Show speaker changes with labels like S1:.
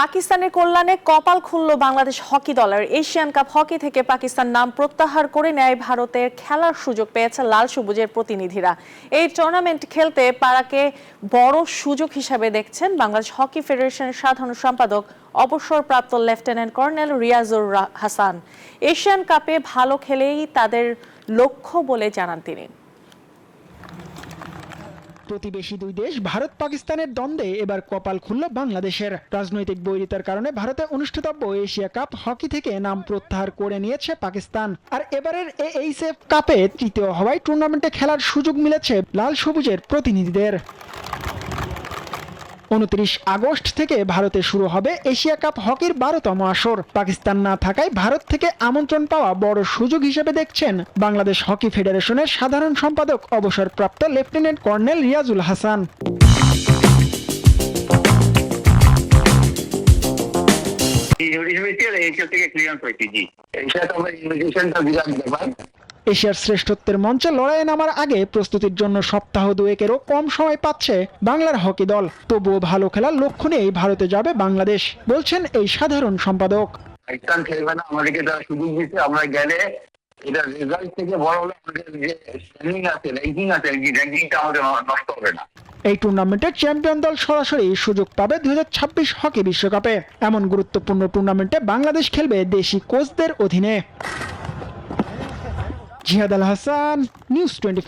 S1: পাকিস্তানের কল্যাণে কপাল খুলল বাংলাদেশ হকি দলের। এশিয়ান কাপ হকি থেকে পাকিস্তান নাম প্রত্যাহার করে নেয় ভারতের খেলার সুযোগ পেয়েছে লাল সবুজের প্রতিনিধিরা। এই টুর্নামেন্ট খেলতে পারাকে বড় সুযোগ হিসাবে দেখছেন বাংলাদেশ হকি ফেডারেশনের সাধারণ সম্পাদক, অবসরপ্রাপ্ত lieutenant colonel Riazur Hasan. Asian কাপে ভালো খেলেই তাদের লক্ষ্য বলে জানান তিনি।
S2: প্রতিবেশী দুই দেশ, ভারত, পাকিস্তানের দ্বন্দ্বে এবার কপাল খুলল বাংলাদেশের। রাজনৈতিক বৈরিতার কারণে ভারতে অনুষ্ঠিতব্য এশিয়া কাপ হকি থেকে নাম প্রত্যাহার করে নিয়েছে পাকিস্তান। আর এবারের এইচএফ কাপে তৃতীয় হওয়ায় টুর্নামেন্টে খেলার সুযোগ মিলেছে লাল সবুজের প্রতিনিধিদের। উনত্রিশ আগস্ট থেকে ভারতে শুরু হবে এশিয়া কাপ হকির বারোতম আসর। পাকিস্তান না থাকায় ভারত থেকে আমন্ত্রণ পাওয়া বড় সুযোগ হিসেবে দেখছেন বাংলাদেশ হকি ফেডারেশনের সাধারণ সম্পাদক অবসরপ্রাপ্ত লেফটেন্যান্ট কর্নেল রিয়াজুল হাসান।
S3: থেকে ক্লিয়ারেন্স হয়েছে জি। তো আমরা ইনভিটেশনটা দিলাম ব্যাপার।
S2: এশিয়ার শ্রেষ্ঠত্বের মঞ্চে লড়াইয়ে নামার আগে প্রস্তুতির জন্য সপ্তাহ দুয়েকেরও কম সময় পাচ্ছে বাংলার হকি দল। তবুও ভালো খেলার লক্ষ্য নিয়েই ভারতে যাবে বাংলাদেশ বলছেন এই সাধারণ সম্পাদক।
S3: পাকিস্তান খেলবে না আমাদেরকে তারা সুযোগ দিচ্ছে আমরা গেলে এটা রেজাল্ট থেকে বড় হলে আমাদের যে স্ট্যান্ডিং আছে র্যাঙ্কিং আছে র্যাঙ্কিংটা আমাদের নষ্ট হবে না।
S2: এই টুর্নামেন্টের চ্যাম্পিয়ন দল সরাসরি সুযোগ পাবে দুই হাজার ছাব্বিশ হকি বিশ্বকাপে। এমন গুরুত্বপূর্ণ টুর্নামেন্টে বাংলাদেশ খেলবে দেশি কোচদের অধীনে। জিহাদ আল হাসান নিউজ টোয়েন্টি